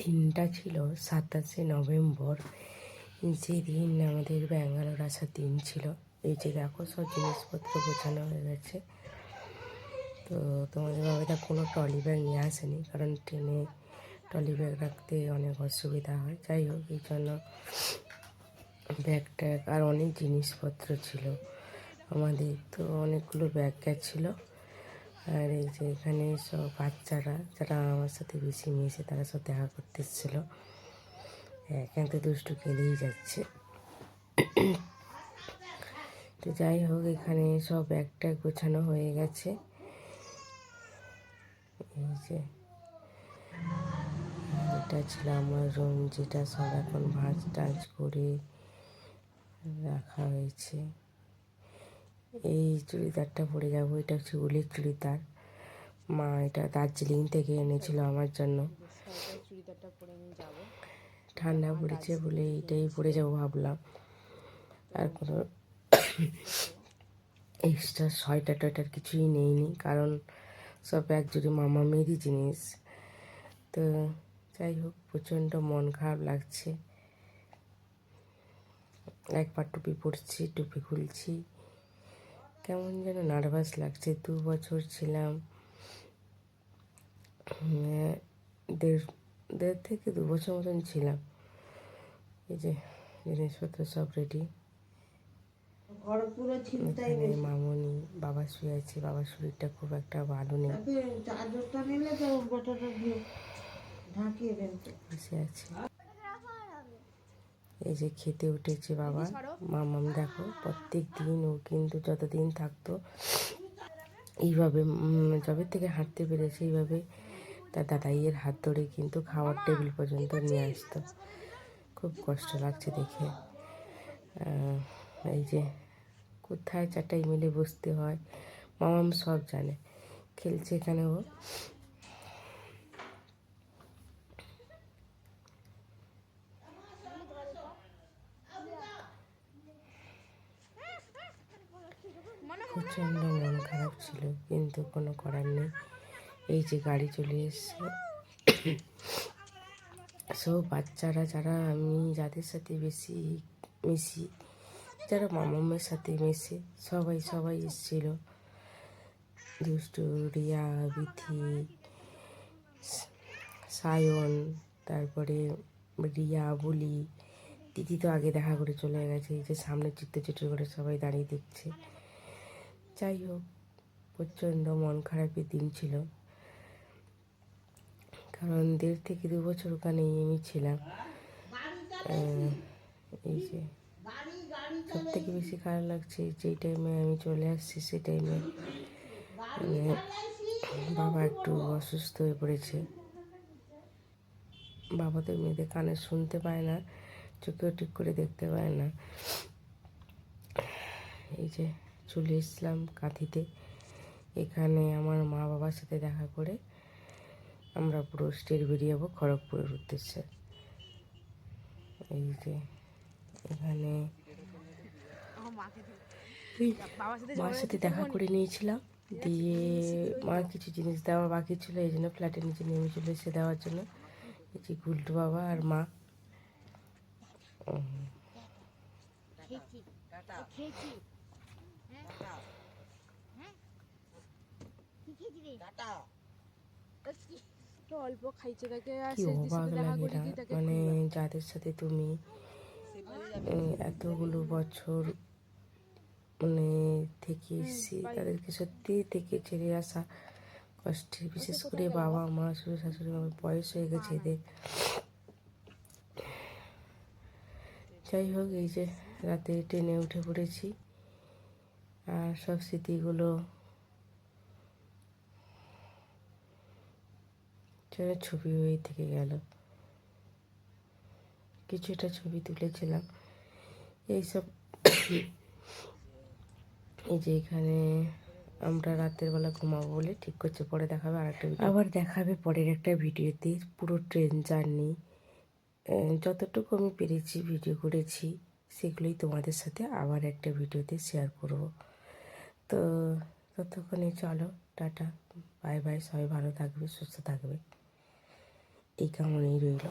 দিনটা ছিল, সাতাশে নভেম্বর। যেদিন আমাদের ব্যাঙ্গালোর আসার দিন ছিল। এই যে দেখো, সব জিনিসপত্র গোছানো হয়ে গেছে। তো তোমাদের বাবাটা কোনো ট্রলি ব্যাগ নিয়ে আসেনি, কারণ ট্রেনে ট্রলি ব্যাগ রাখতে অনেক অসুবিধা হয়। যাই হোক, এই জন্য ব্যাগ ট্যাগ আর অনেক জিনিসপত্র ছিল আমাদের। তো অনেকগুলো ব্যাগ গেছিল। আর এই যে এখানে সব বাচ্চারা, যারা আমার সাথে বেশি মিশে তারা সব দেখা করতে এসেছিল। এখান তো দুষ্টু খেলেই যাচ্ছে। তো যাই হোক, এখানে সব ট্যাগ গোছানো হয়ে গেছে। এই যে এটা ছিল আমার রুম যেটা সব এখন ভাঁজ টাজ করে রাখা হয়েছে। এই চুড়িদারটা পরে যাব, এটা হচ্ছে উলের চুড়িদার। মা এটা দার্জিলিং থেকে এনেছিল আমার জন্য। চুড়িদারটা পরে ঠান্ডা পড়েছে বলে এইটাই পরে যাব ভাবলাম। আর কোনো এক্সট্রা সোয়েটার টয়টার কিছুই নেইনি, কারণ সব এক জুড়ি মামা মেয়েরই জিনিস। তো যাই হোক, প্রচণ্ড মন খারাপ লাগছে। একবার টুপি পরছি, টুপি খুলছি। কেমন যেন নার্ভাস লাগছে দু বছর ছিলাম। দেড় দেড় থেকে দু বছর মতন ছিলাম। এই যে জিনিসপত্র সব রেডি মামনি বাবা শুয়ে আছে বাবার শরীরটা খুব একটা ভালো নেই। আছে। এই যে খেতে উঠেছে বাবা। মামাম দেখো প্রত্যেক দিন ও কিন্তু যতদিন থাকতো এইভাবে যবে থেকে হাঁটতে পেরেছে এইভাবে তার দাদাইয়ের হাত ধরে কিন্তু খাওয়ার টেবিল পর্যন্ত নিয়ে আসতো। খুব কষ্ট লাগছে দেখে। এই যে কোথায় চারটাই মিলে বসতে হয় মামাম সব জানে। খেলছে এখানে ও। প্রচণ্ড মন খারাপ ছিল, কিন্তু কোনো করার নেই। এই যে গাড়ি চলে এসছে। সব বাচ্চারা যারা, আমি যাদের সাথে বেশি মিশি, যারা মামামের সাথে মেশে, সবাই সবাই এসেছিল। দুষ্টু, রিয়া, বিথি, সায়ন, তারপরে রিয়া, বলি দিদি তো আগে দেখা করে চলে গেছে। এই যে সামনে চিত্ত চিত্র করে সবাই দাঁড়িয়ে দেখছে। যাই হোক, প্রচণ্ড মন খারাপের দিন ছিল। কারণ দেড় থেকে দু বছর ওখানে আমি ছিলাম। এই যে সব থেকে বেশি খারাপ লাগছে যেই টাইমে আমি চলে আসছি সেই টাইমে বাবা একটু অসুস্থ হয়ে পড়েছে। বাবা তো মেয়েদের কানে শুনতে পায় না, চোখেও ঠিক করে দেখতে পায় না। এই যে চলে এসলাম কাঁথিতে। এখানে আমার মা বাবার সাথে দেখা করে আমরা পুরো স্টেট বেরিয়ে যাব খড়গপুরের উদ্দেশ্যে। এই যে এখানে মার সাথে দেখা করে নিয়েছিলাম। দিয়ে মা কিছু জিনিস দেওয়া বাকি ছিল এই জন্য ফ্ল্যাটের নিচে নেমে চলে এসে দেওয়ার জন্য। এই যে গুলটু বাবা আর মা। তো অল্প খাইছে কি অবাক লাগে মানে যাদের সাথে তুমি এতগুলো বছর মানে থেকে এসছি, তাদেরকে সত্যি থেকে ছেড়ে আসা কষ্টের। বিশেষ করে বাবা মা, শ্বশুর শাশুড়ি, আমার বয়স হয়ে গেছে এদের। যাই হোক, এই যে রাতে ট্রেনে উঠে পড়েছি। আর সব স্মৃতিগুলো ছবি হয়ে থেকে গেল। কিছুটা ছবি তুলেছিলাম। এইসব এই যে এখানে আমরা রাতের বেলা ঘুমাবো বলে ঠিক করছে, পরে দেখাবে আর একটা আবার দেখাবে পরের একটা ভিডিওতে পুরো ট্রেন জার্নি। যতটুকু আমি পেরেছি ভিডিও করেছি, সেগুলোই তোমাদের সাথে আবার একটা ভিডিওতে শেয়ার করব। তো ততক্ষণে চলো টাটা বাই বাই সবাই ভালো থাকবে সুস্থ থাকবে। এই কামনেই রইল।